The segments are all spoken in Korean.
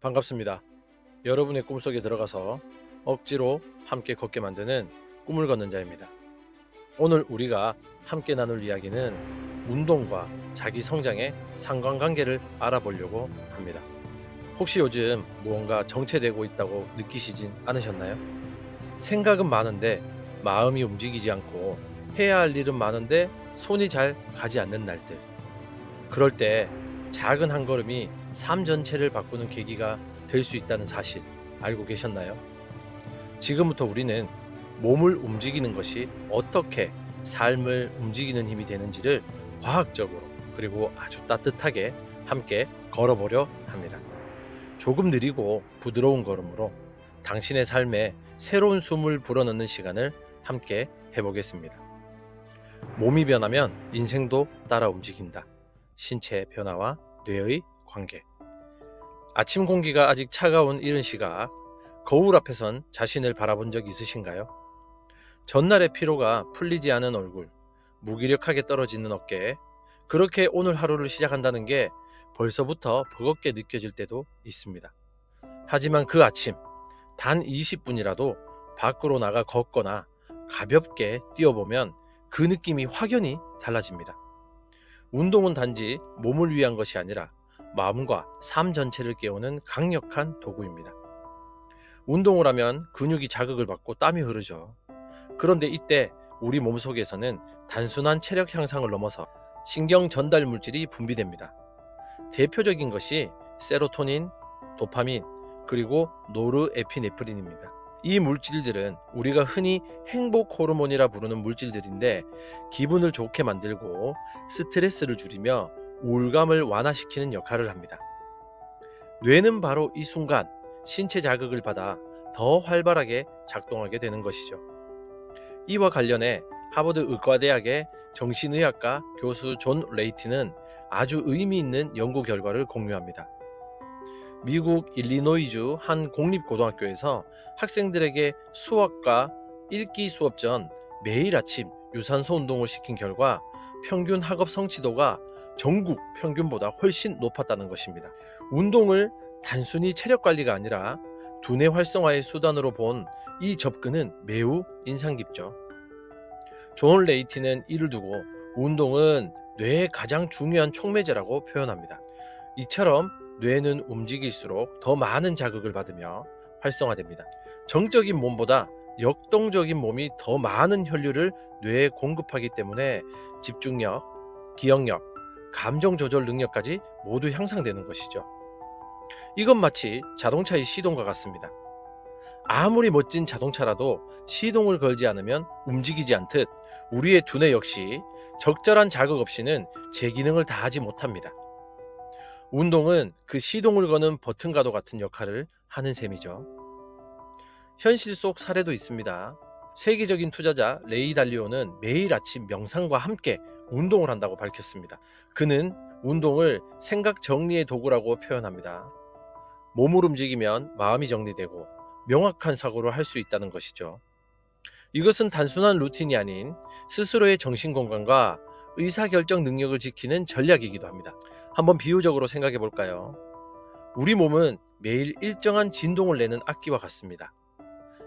반갑습니다. 여러분의 꿈속에 들어가서 억지로 함께 걷게 만드는 꿈을 걷는 자입니다. 오늘 우리가 함께 나눌 이야기는 운동과 자기 성장의 상관관계를 알아보려고 합니다. 혹시 요즘 무언가 정체되고 있다고 느끼시진 않으셨나요? 생각은 많은데 마음이 움직이지 않고 해야 할 일은 많은데 손이 잘 가지 않는 날들. 그럴 때 작은 한 걸음이 삶 전체를 바꾸는 계기가 될 수 있다는 사실 알고 계셨나요? 지금부터 우리는 몸을 움직이는 것이 어떻게 삶을 움직이는 힘이 되는지를 과학적으로 그리고 아주 따뜻하게 함께 걸어보려 합니다. 조금 느리고 부드러운 걸음으로 당신의 삶에 새로운 숨을 불어넣는 시간을 함께 해보겠습니다. 몸이 변하면 인생도 따라 움직인다. 신체의 변화와 뇌의 관계. 아침 공기가 아직 차가운 이른 시각, 거울 앞에선 자신을 바라본 적 있으신가요? 전날의 피로가 풀리지 않은 얼굴, 무기력하게 떨어지는 어깨, 그렇게 오늘 하루를 시작한다는 게 벌써부터 버겁게 느껴질 때도 있습니다. 하지만 그 아침, 단 20분이라도 밖으로 나가 걷거나 가볍게 뛰어보면 그 느낌이 확연히 달라집니다. 운동은 단지 몸을 위한 것이 아니라 마음과 삶 전체를 깨우는 강력한 도구입니다. 운동을 하면 근육이 자극을 받고 땀이 흐르죠. 그런데 이때 우리 몸 속에서는 단순한 체력 향상을 넘어서 신경 전달 물질이 분비됩니다. 대표적인 것이 세로토닌, 도파민, 그리고 노르에피네프린입니다. 이 물질들은 우리가 흔히 행복 호르몬이라 부르는 물질들인데 기분을 좋게 만들고 스트레스를 줄이며 우울감을 완화시키는 역할을 합니다. 뇌는 바로 이 순간 신체 자극을 받아 더 활발하게 작동하게 되는 것이죠. 이와 관련해 하버드 의과대학의 정신의학과 교수 존 레이티는 아주 의미 있는 연구 결과를 공유합니다. 미국 일리노이주 한 공립고등학교에서 학생들에게 수학과 읽기 수업 전 매일 아침 유산소 운동을 시킨 결과 평균 학업 성취도가 전국 평균보다 훨씬 높았다는 것입니다. 운동을 단순히 체력 관리가 아니라 두뇌 활성화의 수단으로 본 이 접근은 매우 인상 깊죠. 존 레이티는 이를 두고 운동은 뇌의 가장 중요한 촉매제라고 표현합니다. 이처럼 뇌는 움직일수록 더 많은 자극을 받으며 활성화됩니다. 정적인 몸보다 역동적인 몸이 더 많은 혈류를 뇌에 공급하기 때문에 집중력, 기억력, 감정 조절 능력까지 모두 향상되는 것이죠. 이건 마치 자동차의 시동과 같습니다. 아무리 멋진 자동차라도 시동을 걸지 않으면 움직이지 않듯 우리의 두뇌 역시 적절한 자극 없이는 제 기능을 다하지 못합니다. 운동은 그 시동을 거는 버튼과도 같은 역할을 하는 셈이죠. 현실 속 사례도 있습니다. 세계적인 투자자 레이 달리오는 매일 아침 명상과 함께 운동을 한다고 밝혔습니다. 그는 운동을 생각 정리의 도구라고 표현합니다. 몸을 움직이면 마음이 정리되고 명확한 사고를 할 수 있다는 것이죠. 이것은 단순한 루틴이 아닌 스스로의 정신 건강과 의사결정 능력을 지키는 전략이기도 합니다. 한번 비유적으로 생각해 볼까요? 우리 몸은 매일 일정한 진동을 내는 악기와 같습니다.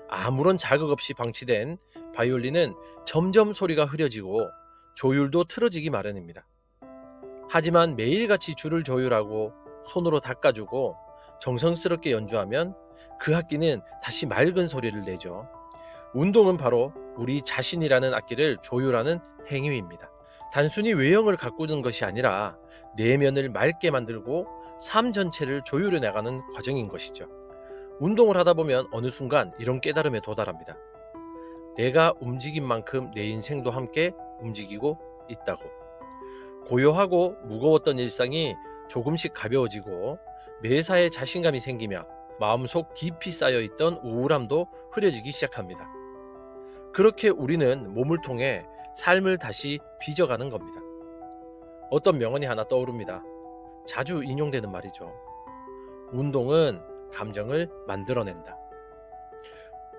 아무런 자극 없이 방치된 바이올린은 점점 소리가 흐려지고 조율도 틀어지기 마련입니다. 하지만 매일같이 줄을 조율하고 손으로 닦아주고 정성스럽게 연주하면 그 악기는 다시 맑은 소리를 내죠. 운동은 바로 우리 자신이라는 악기를 조율하는 행위입니다. 단순히 외형을 가꾸는 것이 아니라 내면을 맑게 만들고 삶 전체를 조율해 나가는 과정인 것이죠. 운동을 하다 보면 어느 순간 이런 깨달음에 도달합니다. 내가 움직인 만큼 내 인생도 함께 움직이고 있다고. 고요하고 무거웠던 일상이 조금씩 가벼워지고 매사에 자신감이 생기며 마음속 깊이 쌓여있던 우울함도 흐려지기 시작합니다. 그렇게 우리는 몸을 통해 삶을 다시 빚어가는 겁니다. 어떤 명언이 하나 떠오릅니다. 자주 인용되는 말이죠. 운동은 감정을 만들어낸다.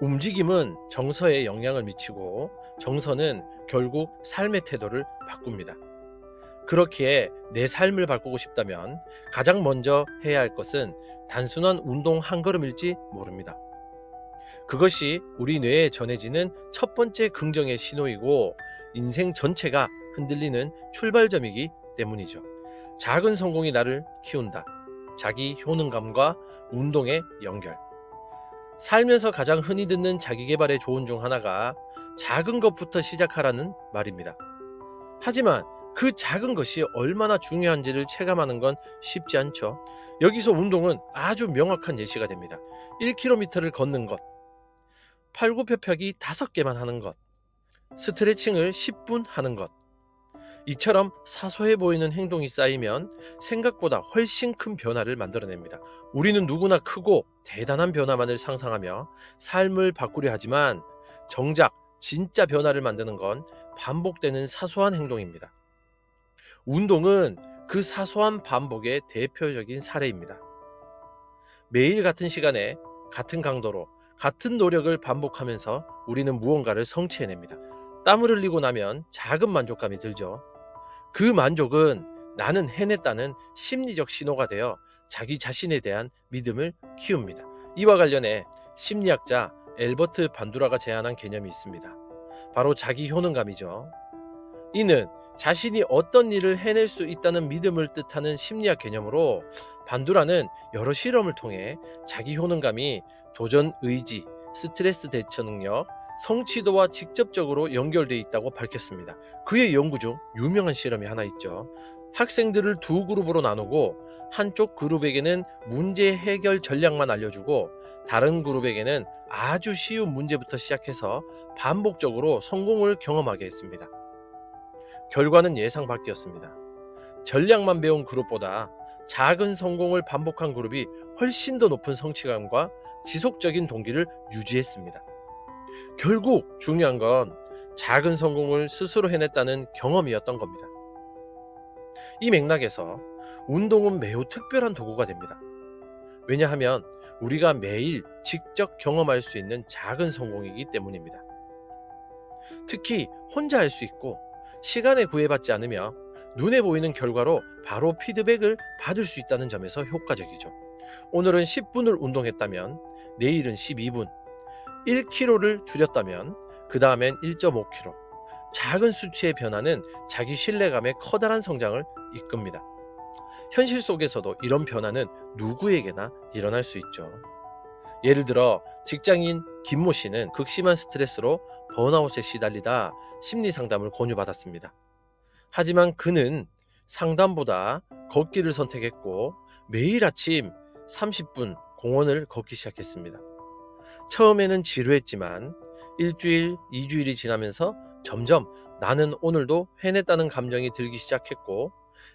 움직임은 정서에 영향을 미치고 정서는 결국 삶의 태도를 바꿉니다. 그렇기에 내 삶을 바꾸고 싶다면 가장 먼저 해야 할 것은 단순한 운동 한 걸음일지 모릅니다. 그것이 우리 뇌에 전해지는 첫 번째 긍정의 신호이고 인생 전체가 흔들리는 출발점이기 때문이죠. 작은 성공이 나를 키운다. 자기 효능감과 운동의 연결. 살면서 가장 흔히 듣는 자기 개발의 조언 중 하나가 작은 것부터 시작하라는 말입니다. 하지만 그 작은 것이 얼마나 중요한지를 체감하는 건 쉽지 않죠. 여기서 운동은 아주 명확한 예시가 됩니다. 1km를 걷는 것, 팔굽혀펴기 5개만 하는 것, 스트레칭을 10분 하는 것. 이처럼 사소해 보이는 행동이 쌓이면 생각보다 훨씬 큰 변화를 만들어냅니다. 우리는 누구나 크고 대단한 변화만을 상상하며 삶을 바꾸려 하지만 정작 진짜 변화를 만드는 건 반복되는 사소한 행동입니다. 운동은 그 사소한 반복의 대표적인 사례입니다. 매일 같은 시간에 같은 강도로 같은 노력을 반복하면서 우리는 무언가를 성취해냅니다. 땀을 흘리고 나면 작은 만족감이 들죠. 그 만족은 나는 해냈다는 심리적 신호가 되어 자기 자신에 대한 믿음을 키웁니다. 이와 관련해 심리학자 엘버트 반두라가 제안한 개념이 있습니다. 바로 자기 효능감이죠. 이는 자신이 어떤 일을 해낼 수 있다는 믿음을 뜻하는 심리학 개념으로 반두라는 여러 실험을 통해 자기 효능감이 도전 의지, 스트레스 대처 능력, 성취도와 직접적으로 연결돼 있다고 밝혔습니다. 그의 연구 중 유명한 실험이 하나 있죠. 학생들을 두 그룹으로 나누고 한쪽 그룹에게는 문제 해결 전략만 알려주고 다른 그룹에게는 아주 쉬운 문제부터 시작해서 반복적으로 성공을 경험하게 했습니다. 결과는 예상 밖이었습니다. 전략만 배운 그룹보다 작은 성공을 반복한 그룹이 훨씬 더 높은 성취감과 지속적인 동기를 유지했습니다. 결국 중요한 건 작은 성공을 스스로 해냈다는 경험이었던 겁니다. 이 맥락에서 운동은 매우 특별한 도구가 됩니다. 왜냐하면 우리가 매일 직접 경험할 수 있는 작은 성공이기 때문입니다. 특히 혼자 할 수 있고 시간에 구애받지 않으며 눈에 보이는 결과로 바로 피드백을 받을 수 있다는 점에서 효과적이죠. 오늘은 10분을 운동했다면 내일은 12분, 1kg를 줄였다면 그 다음엔 1.5kg. 작은 수치의 변화는 자기 신뢰감에 커다란 성장을 이끕니다. 현실 속에서도 이런 변화는 누구에게나 일어날 수 있죠. 예를 들어 직장인 김모 씨는 극심한 스트레스로 번아웃에 시달리다 심리 상담을 권유받았습니다. 하지만 그는 상담보다 걷기를 선택했고 매일 아침 30분 공원을 걷기 시작했습니다. 처음에는 지루했지만 일주일, 이주일이 지나면서 점점 나는 오늘도 해냈다는 감정이 들기 시작했고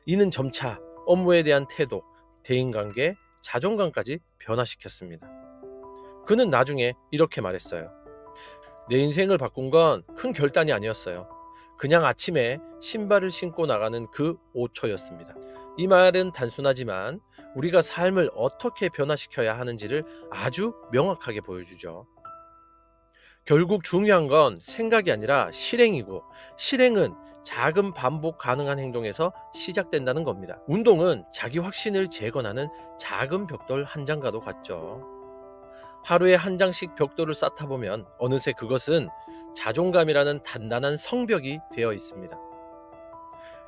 이는 점차 업무에 대한 태도, 대인관계, 자존감까지 변화시켰습니다. 그는 나중에 이렇게 말했어요. 내 인생을 바꾼 건 큰 결단이 아니었어요. 그냥 아침에 신발을 신고 나가는 그 5초였습니다. 이 말은 단순하지만 우리가 삶을 어떻게 변화시켜야 하는지를 아주 명확하게 보여주죠. 결국 중요한 건 생각이 아니라 실행이고 실행은 작은 반복 가능한 행동에서 시작된다는 겁니다. 운동은 자기 확신을 재건하는 작은 벽돌 한 장과도 같죠. 하루에 한 장씩 벽돌을 쌓다 보면 어느새 그것은 자존감이라는 단단한 성벽이 되어 있습니다.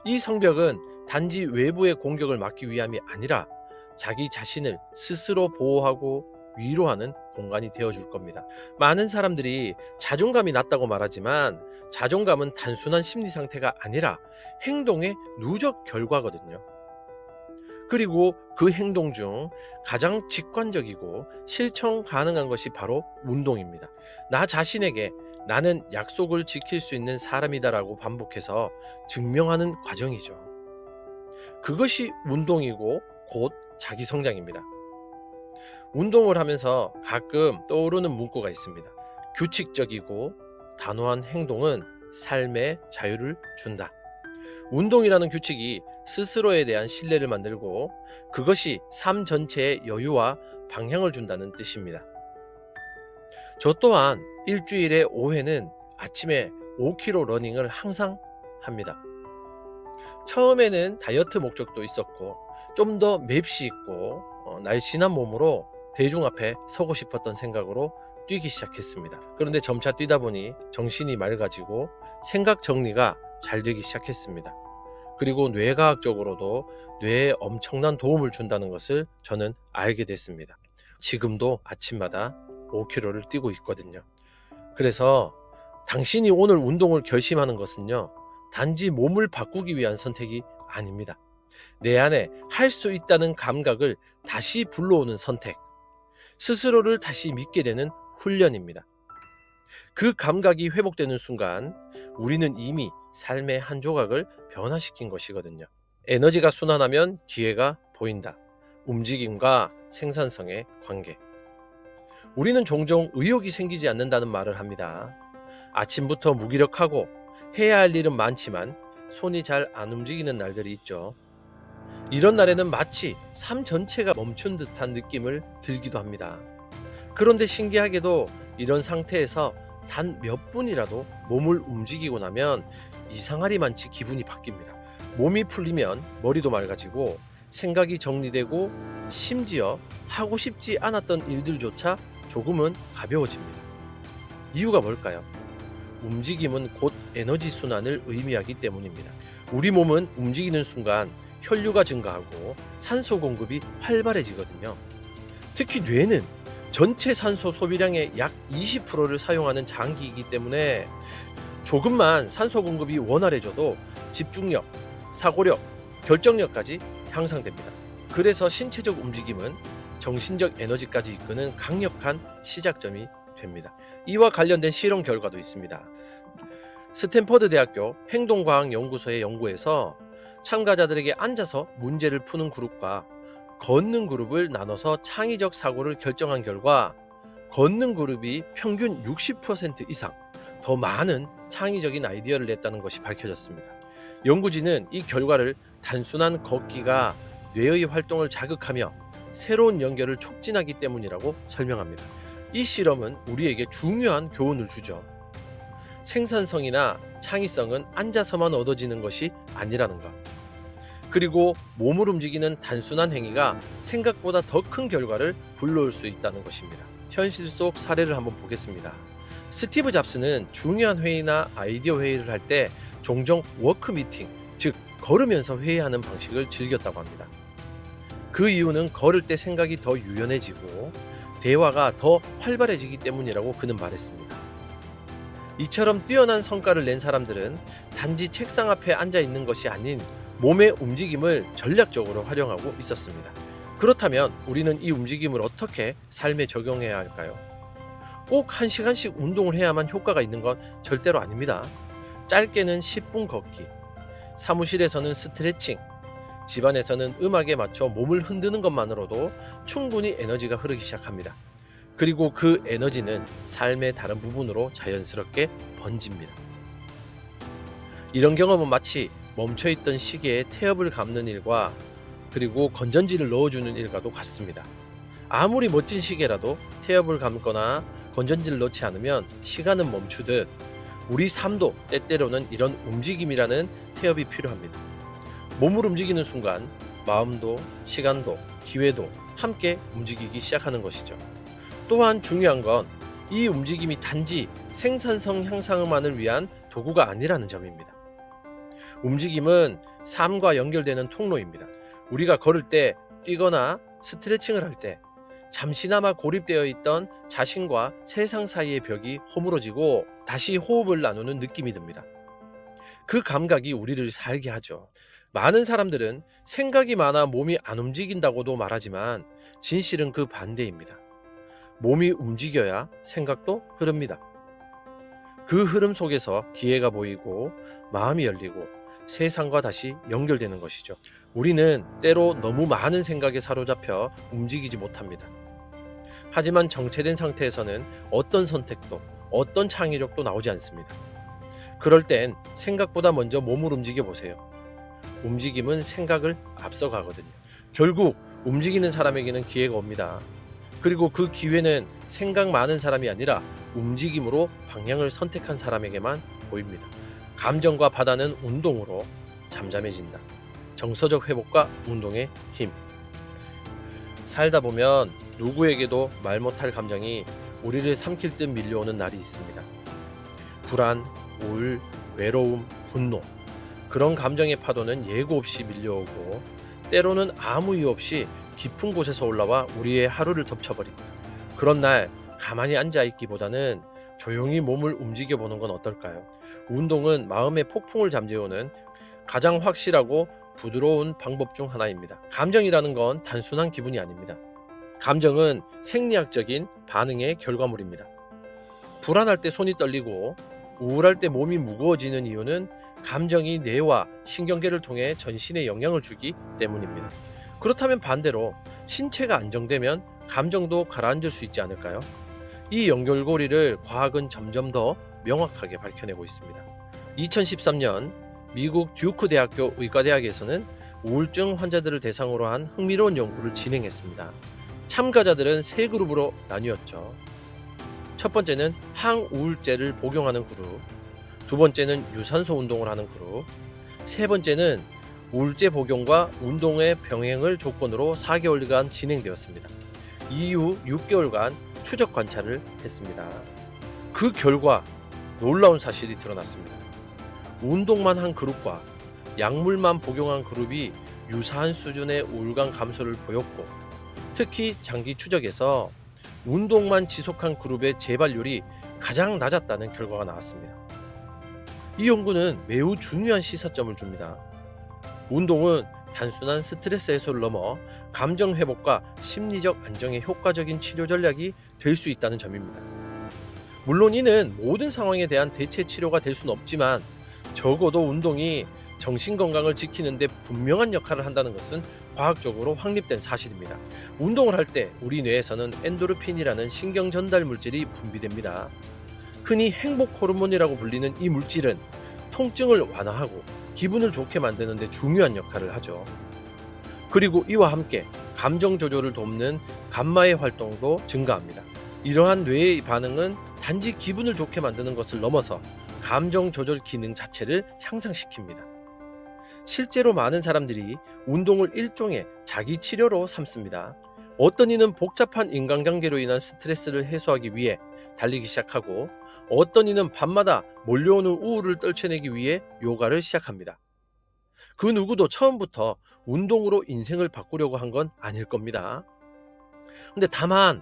이 성벽은 단지 외부의 공격을 막기 위함이 아니라 자기 자신을 스스로 보호하고 위로하는 공간이 되어줄 겁니다. 많은 사람들이 자존감이 낮다고 말하지만 자존감은 단순한 심리 상태가 아니라 행동의 누적 결과거든요. 그리고 그 행동 중 가장 직관적이고 실천 가능한 것이 바로 운동입니다. 나 자신에게 나는 약속을 지킬 수 있는 사람이다라고 반복해서 증명하는 과정이죠. 그것이 운동이고 곧 자기 성장입니다. 운동을 하면서 가끔 떠오르는 문구가 있습니다. 규칙적이고 단호한 행동은 삶의 자유를 준다. 운동이라는 규칙이 스스로에 대한 신뢰를 만들고 그것이 삶 전체의 여유와 방향을 준다는 뜻입니다. 저 또한 일주일에 5회는 아침에 5km 러닝을 항상 합니다. 처음에는 다이어트 목적도 있었고 좀 더 맵시 있고 어, 날씬한 몸으로 대중 앞에 서고 싶었던 생각으로 뛰기 시작했습니다. 그런데 점차 뛰다 보니 정신이 맑아지고 생각 정리가 잘 되기 시작했습니다. 그리고 뇌과학적으로도 뇌에 엄청난 도움을 준다는 것을 저는 알게 됐습니다. 지금도 아침마다 5km를 뛰고 있거든요. 그래서 당신이 오늘 운동을 결심하는 것은요, 단지 몸을 바꾸기 위한 선택이 아닙니다. 내 안에 할 수 있다는 감각을 다시 불러오는 선택, 스스로를 다시 믿게 되는 훈련입니다. 그 감각이 회복되는 순간 우리는 이미 삶의 한 조각을 변화시킨 것이거든요. 에너지가 순환하면 기회가 보인다. 움직임과 생산성의 관계. 우리는 종종 의욕이 생기지 않는다는 말을 합니다. 아침부터 무기력하고 해야 할 일은 많지만 손이 잘 안 움직이는 날들이 있죠. 이런 날에는 마치 삶 전체가 멈춘 듯한 느낌을 들기도 합니다. 그런데 신기하게도 이런 상태에서 단 몇 분이라도 몸을 움직이고 나면 이상하리만치 기분이 바뀝니다. 몸이 풀리면 머리도 맑아지고 생각이 정리되고 심지어 하고 싶지 않았던 일들조차 조금은 가벼워집니다. 이유가 뭘까요? 움직임은 곧 에너지 순환을 의미하기 때문입니다. 우리 몸은 움직이는 순간 혈류가 증가하고 산소 공급이 활발해지거든요. 특히 뇌는 전체 산소 소비량의 약 20%를 사용하는 장기이기 때문에 조금만 산소 공급이 원활해져도 집중력, 사고력, 결정력까지 향상됩니다. 그래서 신체적 움직임은 정신적 에너지까지 이끄는 강력한 시작점이 됩니다. 이와 관련된 실험 결과도 있습니다. 스탠퍼드 대학교 행동과학 연구소의 연구에서 참가자들에게 앉아서 문제를 푸는 그룹과 걷는 그룹을 나눠서 창의적 사고를 결정한 결과 걷는 그룹이 평균 60% 이상 더 많은 창의적인 아이디어를 냈다는 것이 밝혀졌습니다. 연구진은 이 결과를 단순한 걷기가 뇌의 활동을 자극하며 새로운 연결을 촉진하기 때문이라고 설명합니다. 이 실험은 우리에게 중요한 교훈을 주죠. 생산성이나 창의성은 앉아서만 얻어지는 것이 아니라는 것. 그리고 몸을 움직이는 단순한 행위가 생각보다 더 큰 결과를 불러올 수 있다는 것입니다. 현실 속 사례를 한번 보겠습니다. 스티브 잡스는 중요한 회의나 아이디어 회의를 할 때 종종 워크 미팅, 즉 걸으면서 회의하는 방식을 즐겼다고 합니다. 그 이유는 걸을 때 생각이 더 유연해지고 대화가 더 활발해지기 때문이라고 그는 말했습니다. 이처럼 뛰어난 성과를 낸 사람들은 단지 책상 앞에 앉아 있는 것이 아닌 몸의 움직임을 전략적으로 활용하고 있었습니다. 그렇다면 우리는 이 움직임을 어떻게 삶에 적용해야 할까요? 꼭 1시간씩 운동을 해야만 효과가 있는 건 절대로 아닙니다. 짧게는 10분 걷기, 사무실에서는 스트레칭, 집안에서는 음악에 맞춰 몸을 흔드는 것만으로도 충분히 에너지가 흐르기 시작합니다. 그리고 그 에너지는 삶의 다른 부분으로 자연스럽게 번집니다. 이런 경험은 마치 멈춰있던 시계에 태엽을 감는 일과 그리고 건전지를 넣어주는 일과도 같습니다. 아무리 멋진 시계라도 태엽을 감거나 건전지를 넣지 않으면 시간은 멈추듯 우리 삶도 때때로는 이런 움직임이라는 태엽이 필요합니다. 몸을 움직이는 순간 마음도 시간도 기회도 함께 움직이기 시작하는 것이죠. 또한 중요한 건 이 움직임이 단지 생산성 향상만을 위한 도구가 아니라는 점입니다. 움직임은 삶과 연결되는 통로입니다. 우리가 걸을 때 뛰거나 스트레칭을 할 때 잠시나마 고립되어 있던 자신과 세상 사이의 벽이 허물어지고 다시 호흡을 나누는 느낌이 듭니다. 그 감각이 우리를 살게 하죠. 많은 사람들은 생각이 많아 몸이 안 움직인다고도 말하지만 진실은 그 반대입니다. 몸이 움직여야 생각도 흐릅니다. 그 흐름 속에서 기회가 보이고 마음이 열리고 세상과 다시 연결되는 것이죠. 우리는 때로 너무 많은 생각에 사로잡혀 움직이지 못합니다. 하지만 정체된 상태에서는 어떤 선택도 어떤 창의력도 나오지 않습니다. 그럴 땐 생각보다 먼저 몸을 움직여 보세요. 움직임은 생각을 앞서가거든요. 결국 움직이는 사람에게는 기회가 옵니다. 그리고 그 기회는 생각 많은 사람이 아니라 움직임으로 방향을 선택한 사람에게만 보입니다. 감정과 바다는 운동으로 잠잠해진다. 정서적 회복과 운동의 힘. 살다 보면 누구에게도 말 못할 감정이 우리를 삼킬 듯 밀려오는 날이 있습니다. 불안, 우울, 외로움, 분노. 그런 감정의 파도는 예고 없이 밀려오고 때로는 아무 이유 없이 깊은 곳에서 올라와 우리의 하루를 덮쳐버립니다. 그런 날 가만히 앉아 있기보다는 조용히 몸을 움직여 보는 건 어떨까요? 운동은 마음의 폭풍을 잠재우는 가장 확실하고 부드러운 방법 중 하나입니다. 감정이라는 건 단순한 기분이 아닙니다. 감정은 생리학적인 반응의 결과물입니다. 불안할 때 손이 떨리고 우울할 때 몸이 무거워지는 이유는 감정이 뇌와 신경계를 통해 전신에 영향을 주기 때문입니다. 그렇다면 반대로 신체가 안정되면 감정도 가라앉을 수 있지 않을까요? 이 연결고리를 과학은 점점 더 명확하게 밝혀내고 있습니다. 2013년 미국 듀크 대학교 의과대학에서는 우울증 환자들을 대상으로 한 흥미로운 연구를 진행했습니다. 참가자들은 세 그룹으로 나뉘었죠. 첫 번째는 항우울제를 복용하는 그룹, 두 번째는 유산소 운동을 하는 그룹, 세 번째는 우울제 복용과 운동의 병행을 조건으로 4개월간 진행되었습니다. 이후 6개월간 추적 관찰을 했습니다. 그 결과 놀라운 사실이 드러났습니다. 운동만 한 그룹과 약물만 복용한 그룹이 유사한 수준의 우울감 감소를 보였고 특히 장기 추적에서 운동만 지속한 그룹의 재발률이 가장 낮았다는 결과가 나왔습니다. 이 연구는 매우 중요한 시사점을 줍니다. 운동은 단순한 스트레스 해소를 넘어 감정 회복과 심리적 안정에 효과적인 치료 전략이 될 수 있다는 점입니다. 물론 이는 모든 상황에 대한 대체 치료가 될 수는 없지만 적어도 운동이 정신 건강을 지키는데 분명한 역할을 한다는 것은 과학적으로 확립된 사실입니다. 운동을 할 때 우리 뇌에서는 엔도르핀이라는 신경 전달 물질이 분비됩니다. 흔히 행복 호르몬이라고 불리는 이 물질은 통증을 완화하고 기분을 좋게 만드는 데 중요한 역할을 하죠. 그리고 이와 함께 감정 조절을 돕는 감마의 활동도 증가합니다. 이러한 뇌의 반응은 단지 기분을 좋게 만드는 것을 넘어서 감정 조절 기능 자체를 향상시킵니다. 실제로 많은 사람들이 운동을 일종의 자기 치료로 삼습니다. 어떤 이는 복잡한 인간관계로 인한 스트레스를 해소하기 위해 달리기 시작하고 어떤 이는 밤마다 몰려오는 우울을 떨쳐내기 위해 요가를 시작합니다. 그 누구도 처음부터 운동으로 인생을 바꾸려고 한 건 아닐 겁니다. 근데 다만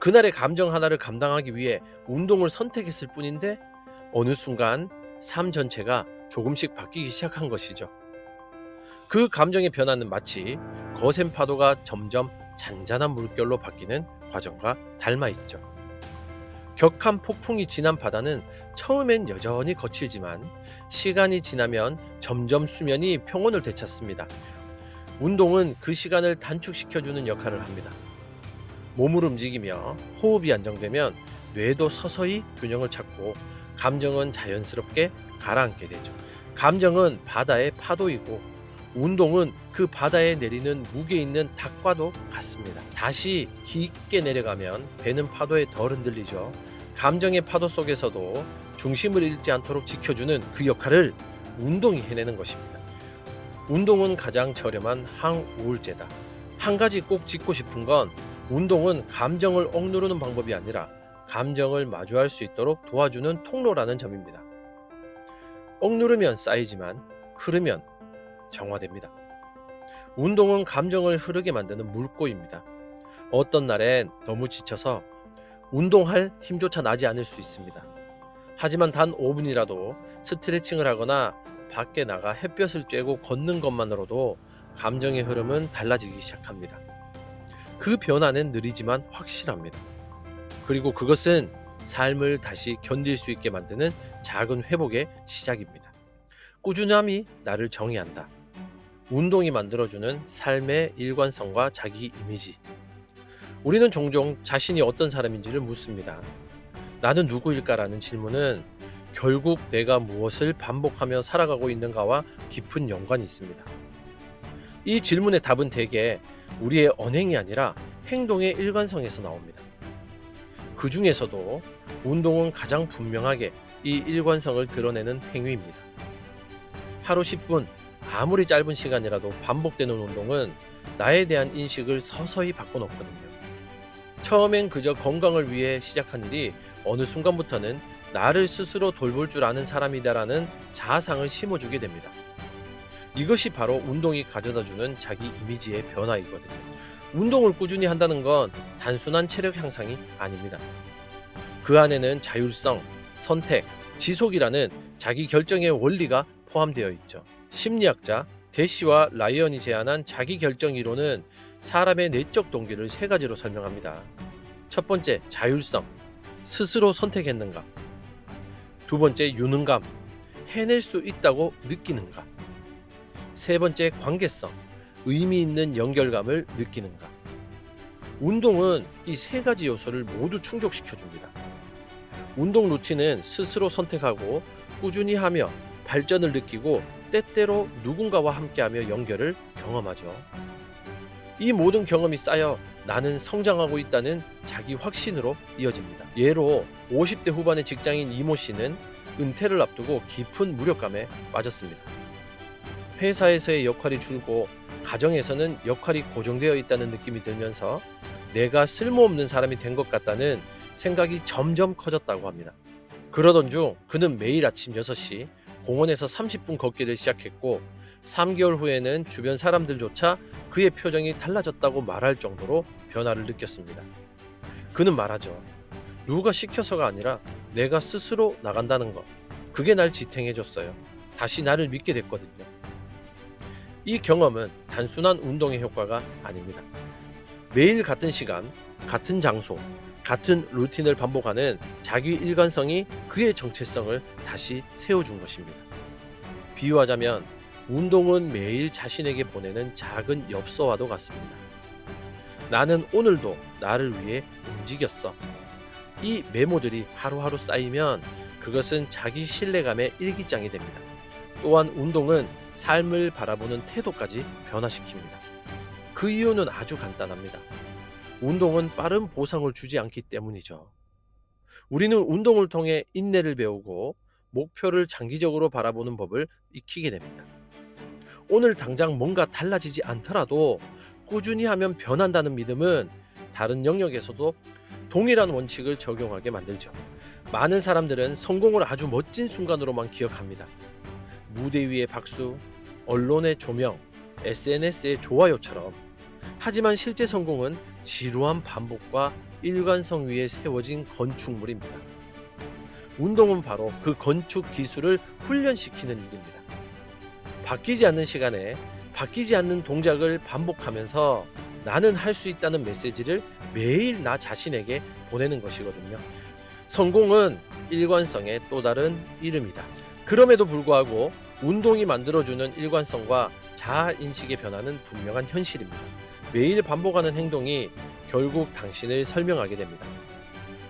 그날의 감정 하나를 감당하기 위해 운동을 선택했을 뿐인데 어느 순간 삶 전체가 조금씩 바뀌기 시작한 것이죠. 그 감정의 변화는 마치 거센 파도가 점점 잔잔한 물결로 바뀌는 과정과 닮아 있죠. 격한 폭풍이 지난 바다는 처음엔 여전히 거칠지만 시간이 지나면 점점 수면이 평온을 되찾습니다. 운동은 그 시간을 단축시켜주는 역할을 합니다. 몸을 움직이며 호흡이 안정되면 뇌도 서서히 균형을 찾고 감정은 자연스럽게 가라앉게 되죠. 감정은 바다의 파도이고 운동은 그 바다에 내리는 무게 있는 닭과도 같습니다. 다시 깊게 내려가면 배는 파도에 덜 흔들리죠. 감정의 파도 속에서도 중심을 잃지 않도록 지켜주는 그 역할을 운동이 해내는 것입니다. 운동은 가장 저렴한 항우울제다. 한 가지 꼭 짚고 싶은 건 운동은 감정을 억누르는 방법이 아니라 감정을 마주할 수 있도록 도와주는 통로라는 점입니다. 억누르면 쌓이지만 흐르면 정화됩니다. 운동은 감정을 흐르게 만드는 물고입니다. 어떤 날엔 너무 지쳐서 운동할 힘조차 나지 않을 수 있습니다. 하지만 단 5분이라도 스트레칭을 하거나 밖에 나가 햇볕을 쬐고 걷는 것만으로도 감정의 흐름은 달라지기 시작합니다. 그 변화는 느리지만 확실합니다. 그리고 그것은 삶을 다시 견딜 수 있게 만드는 작은 회복의 시작입니다. 꾸준함이 나를 정의한다. 운동이 만들어주는 삶의 일관성과 자기 이미지. 우리는 종종 자신이 어떤 사람인지를 묻습니다. 나는 누구일까라는 질문은 결국 내가 무엇을 반복하며 살아가고 있는가와 깊은 연관이 있습니다. 이 질문의 답은 대개 우리의 언행이 아니라 행동의 일관성에서 나옵니다. 그 중에서도 운동은 가장 분명하게 이 일관성을 드러내는 행위입니다. 하루 10분 아무리 짧은 시간이라도 반복되는 운동은 나에 대한 인식을 서서히 바꿔놓거든요. 처음엔 그저 건강을 위해 시작한 일이 어느 순간부터는 나를 스스로 돌볼 줄 아는 사람이다라는 자아상을 심어주게 됩니다. 이것이 바로 운동이 가져다주는 자기 이미지의 변화이거든요. 운동을 꾸준히 한다는 건 단순한 체력 향상이 아닙니다. 그 안에는 자율성, 선택, 지속이라는 자기 결정의 원리가 포함되어 있죠. 심리학자 대시와 라이언이 제안한 자기 결정 이론은 사람의 내적 동기를 세 가지로 설명합니다. 첫 번째, 자율성. 스스로 선택했는가? 두 번째, 유능감. 해낼 수 있다고 느끼는가? 세 번째, 관계성. 의미 있는 연결감을 느끼는가? 운동은 이 세 가지 요소를 모두 충족시켜 줍니다. 운동 루틴은 스스로 선택하고 꾸준히 하며 발전을 느끼고 때때로 누군가와 함께하며 연결을 경험하죠. 이 모든 경험이 쌓여 나는 성장하고 있다는 자기 확신으로 이어집니다. 예로 50대 후반의 직장인 이모 씨는 은퇴를 앞두고 깊은 무력감에 빠졌습니다. 회사에서의 역할이 줄고 가정에서는 역할이 고정되어 있다는 느낌이 들면서 내가 쓸모없는 사람이 된 것 같다는 생각이 점점 커졌다고 합니다. 그러던 중 그는 매일 아침 6시 공원에서 30분 걷기를 시작했고 3개월 후에는 주변 사람들조차 그의 표정이 달라졌다고 말할 정도로 변화를 느꼈습니다. 그는 말하죠. 누가 시켜서가 아니라 내가 스스로 나간다는 것. 그게 날 지탱해줬어요. 다시 나를 믿게 됐거든요. 이 경험은 단순한 운동의 효과가 아닙니다. 매일 같은 시간, 같은 장소, 같은 루틴을 반복하는 자기 일관성이 그의 정체성을 다시 세워준 것입니다. 비유하자면 운동은 매일 자신에게 보내는 작은 엽서와도 같습니다. 나는 오늘도 나를 위해 움직였어. 이 메모들이 하루하루 쌓이면 그것은 자기 신뢰감의 일기장이 됩니다. 또한 운동은 삶을 바라보는 태도까지 변화시킵니다. 그 이유는 아주 간단합니다. 운동은 빠른 보상을 주지 않기 때문이죠. 우리는 운동을 통해 인내를 배우고 목표를 장기적으로 바라보는 법을 익히게 됩니다. 오늘 당장 뭔가 달라지지 않더라도 꾸준히 하면 변한다는 믿음은 다른 영역에서도 동일한 원칙을 적용하게 만들죠. 많은 사람들은 성공을 아주 멋진 순간으로만 기억합니다. 무대 위의 박수, 언론의 조명, SNS의 좋아요처럼. 하지만 실제 성공은 지루한 반복과 일관성 위에 세워진 건축물입니다. 운동은 바로 그 건축 기술을 훈련시키는 일입니다. 바뀌지 않는 시간에 바뀌지 않는 동작을 반복하면서 나는 할 수 있다는 메시지를 매일 나 자신에게 보내는 것이거든요. 성공은 일관성의 또 다른 이름이다. 그럼에도 불구하고 운동이 만들어주는 일관성과 자아 인식의 변화는 분명한 현실입니다. 매일 반복하는 행동이 결국 당신을 설명하게 됩니다.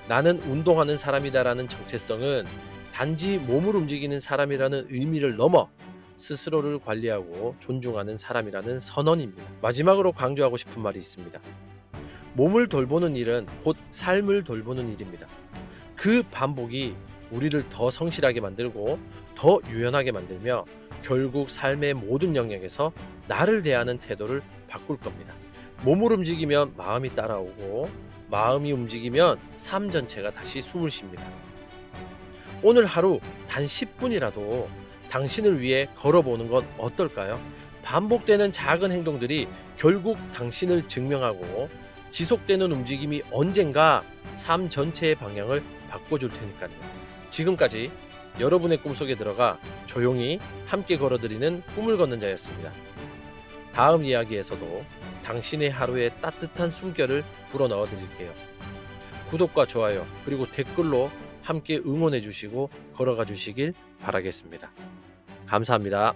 나는 운동하는 사람이다라는 정체성은 단지 몸을 움직이는 사람이라는 의미를 넘어 스스로를 관리하고 존중하는 사람이라는 선언입니다. 마지막으로 강조하고 싶은 말이 있습니다. 몸을 돌보는 일은 곧 삶을 돌보는 일입니다. 그 반복이 우리를 더 성실하게 만들고 더 유연하게 만들며 결국 삶의 모든 영역에서 나를 대하는 태도를 바꿀 겁니다. 몸을 움직이면 마음이 따라오고 마음이 움직이면 삶 전체가 다시 숨을 쉽니다. 오늘 하루 단 10분이라도 당신을 위해 걸어보는 건 어떨까요? 반복되는 작은 행동들이 결국 당신을 증명하고 지속되는 움직임이 언젠가 삶 전체의 방향을 바꿔줄 테니까요. 지금까지 여러분의 꿈속에 들어가 조용히 함께 걸어드리는 꿈을 걷는 자였습니다. 다음 이야기에서도 당신의 하루에 따뜻한 숨결을 불어넣어 드릴게요. 구독과 좋아요 그리고 댓글로 함께 응원해 주시고 걸어가 주시길 바라겠습니다. 감사합니다.